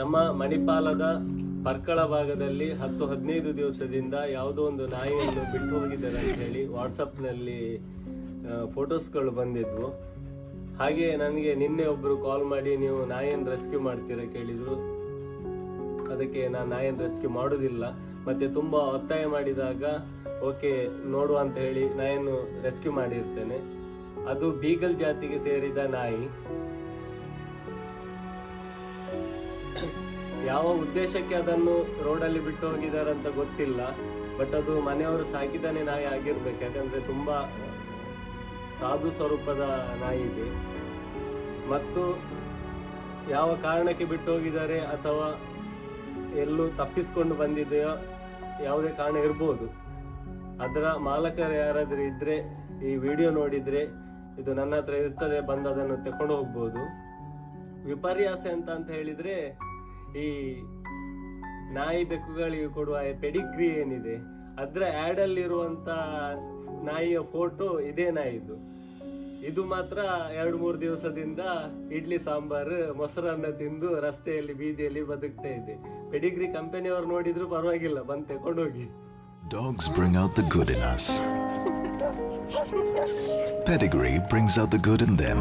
ನಮ್ಮ ಮಣಿಪಾಲದ ಪರ್ಕಳ ಭಾಗದಲ್ಲಿ ಹತ್ತು ಹದಿನೈದು ದಿವಸದಿಂದ ಯಾವುದೋ ಒಂದು ನಾಯಿಯನ್ನು ಬಿಟ್ಟು ಹೋಗಿದ್ದಾರೆ ಅಂತ ಹೇಳಿ ವಾಟ್ಸಪ್ನಲ್ಲಿ ಫೋಟೋಸ್ಗಳು ಬಂದಿದ್ವು. ಹಾಗೆ ನನಗೆ ನಿನ್ನೆ ಒಬ್ಬರು ಕಾಲ್ ಮಾಡಿ, ನೀವು ನಾಯಿಯನ್ನು ರೆಸ್ಕ್ಯೂ ಮಾಡ್ತೀರಾ? ಕೇಳಿದ್ರು. ಅದಕ್ಕೆ ನಾನು ನಾಯಿಯನ್ನು ರೆಸ್ಕ್ಯೂ ಮಾಡೋದಿಲ್ಲ ಮತ್ತೆ ತುಂಬ ಒತ್ತಾಯ ಮಾಡಿದಾಗ, ಓಕೆ, ನೋಡುವ ಅಂತ ಹೇಳಿ ನಾಯಿಯನ್ನು ರೆಸ್ಕ್ಯೂ ಮಾಡಿರ್ತೇನೆ. ಅದು ಬೀಗಲ್ ಜಾತಿಗೆ ಸೇರಿದ ನಾಯಿ. ಯಾವ ಉದ್ದೇಶಕ್ಕೆ ಅದನ್ನು ರೋಡಲ್ಲಿ ಬಿಟ್ಟು ಹೋಗಿದ್ದಾರೆ ಅಂತ ಗೊತ್ತಿಲ್ಲ, ಬಟ್ ಅದು ಮನೆಯವರು ಸಾಕಿದಾನೆ ನಾಯಿ ಆಗಿರ್ಬೇಕು. ಯಾಕಂದ್ರೆ ತುಂಬಾ ಸಾಧು ಸ್ವರೂಪದ ನಾಯಿ ಇದೆ. ಮತ್ತು ಯಾವ ಕಾರಣಕ್ಕೆ ಬಿಟ್ಟು ಹೋಗಿದ್ದಾರೆ ಅಥವಾ ಎಲ್ಲೂ ತಪ್ಪಿಸ್ಕೊಂಡು ಬಂದಿದೆಯೋ ಯಾವುದೇ ಕಾರಣ ಇರ್ಬೋದು. ಅದರ ಮಾಲಕರು ಯಾರಾದರೂ ಇದ್ರೆ, ಈ ವಿಡಿಯೋ ನೋಡಿದ್ರೆ ಇದು ನನ್ನ ಹತ್ರ ಇರ್ತದೆ, ಬಂದು ಅದನ್ನು ತಕೊಂಡು ಹೋಗ್ಬೋದು. ವಿಪರ್ಯಾಸ ಅಂತ ಅಂತ ಹೇಳಿದ್ರೆ ಈ ನಾಯಿ ಬೆಕ್ಕುಗಳಿಗೆ ಕೊಡುವ ಪೆಡಿಗ್ರಿ ಏನಿದೆ, ಅದರ ಇರುವಂತ ನಾಯಿಯ ಫೋಟೋ ಇದೇ ನಾಯಿದು ಇದು ಮಾತ್ರ ಎರಡು ಮೂರು ದಿವಸದಿಂದ ಇಡ್ಲಿ ಸಾಂಬಾರು ಮೊಸರನ್ನ ತಿಂದು ರಸ್ತೆಯಲ್ಲಿ, ಬೀದಿಯಲ್ಲಿ ಬದುಕ್ತಾ ಇದೆ ಪೆಡಿಗ್ರಿ ಕಂಪನಿಯವರು ನೋಡಿದ್ರು ಪರವಾಗಿಲ್ಲ, ಬಂದು ತಕೊಂಡೋಗಿ Dogs bring out the good in us. Pedigree brings out the good in them.